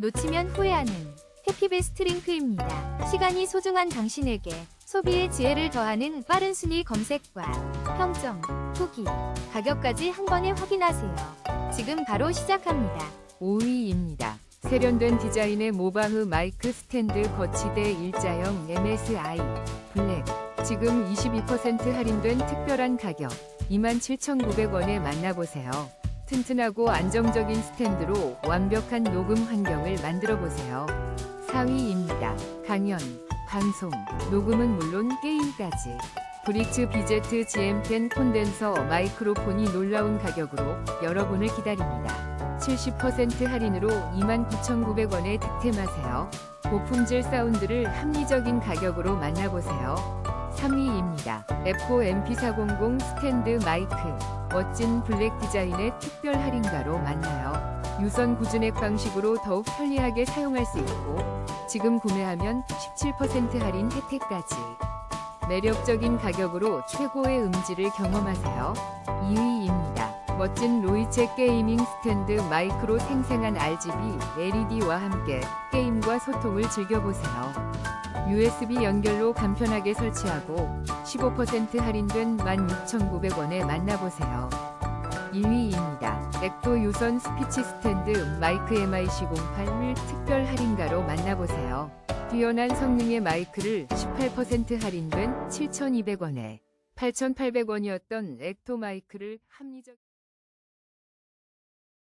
놓치면 후회하는 해피베스트 링크입니다. 시간이 소중한 당신에게 소비의 지혜를 더하는 빠른 순위 검색과 평점, 후기, 가격까지 한 번에 확인하세요. 지금 바로 시작합니다. 5위입니다. 세련된 디자인의 모바흐 마이크 스탠드 거치대 일자형 MSI 블랙 지금 22% 할인된 특별한 가격 27,900원에 만나보세요. 튼튼하고 안정적인 스탠드로 완벽한 녹음 환경을 만들어 보세요. 4위입니다. 강연, 방송, 녹음은 물론 게임까지. 브리츠 BZ GM10 콘덴서 마이크로폰이 놀라운 가격으로 여러분을 기다립니다. 70% 할인으로 29,900원에 득템하세요. 고품질 사운드를 합리적인 가격으로 만나보세요. 3위입니다. 에코 MP400 스탠드 마이크. 멋진 블랙 디자인의 특별 할인가로 만나요. 유선 구준액 방식으로 더욱 편리하게 사용할 수 있고, 지금 구매하면 17% 할인 혜택까지. 매력적인 가격으로 최고의 음질을 경험하세요. 2위입니다. 멋진 로이체 게이밍 스탠드 마이크로 생생한 RGB LED와 함께 게임과 소통을 즐겨보세요. USB 연결로 간편하게 설치하고 15% 할인된 16,900원에 만나보세요. 1위입니다. 엑도 유선 스피치 스탠드 마이크 MIC08을 특별 할인가로 만나보세요. 뛰어난 성능의 마이크를 18% 할인된 7,200원에 8,800원이었던 엑토 마이크를 합리적